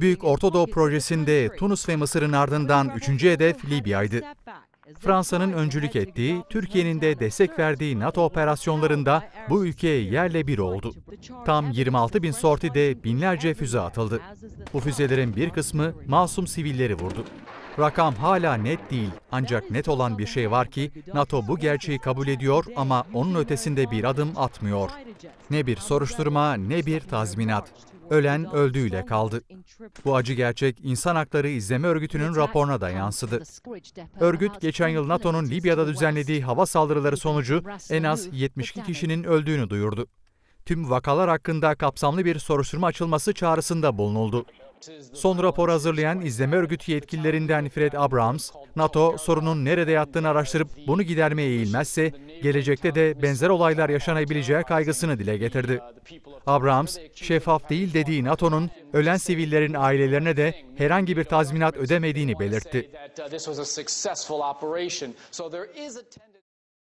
Büyük Orta projesinde Tunus ve Mısır'ın ardından üçüncü hedef Libya'ydı. Fransa'nın öncülük ettiği, Türkiye'nin de destek verdiği NATO operasyonlarında bu ülkeye yerle bir oldu. Tam 26 bin sortide binlerce füze atıldı. Bu füzelerin bir kısmı masum sivilleri vurdu. Rakam hala net değil ancak net olan bir şey var ki NATO bu gerçeği kabul ediyor ama onun ötesinde bir adım atmıyor. Ne bir soruşturma ne bir tazminat. Ölen öldüğüyle kaldı. Bu acı gerçek İnsan Hakları İzleme Örgütü'nün raporuna da yansıdı. Örgüt geçen yıl NATO'nun Libya'da düzenlediği hava saldırıları sonucu en az 72 kişinin öldüğünü duyurdu. Tüm vakalar hakkında kapsamlı bir soruşturma açılması çağrısında bulunuldu. Son rapor hazırlayan izleme örgütü yetkililerinden Fred Abrams, NATO sorunun nerede yattığını araştırıp bunu gidermeye eğilmezse gelecekte de benzer olaylar yaşanabileceği kaygısını dile getirdi. Abrams, şeffaf değil dediği NATO'nun ölen sivillerin ailelerine de herhangi bir tazminat ödemediğini belirtti.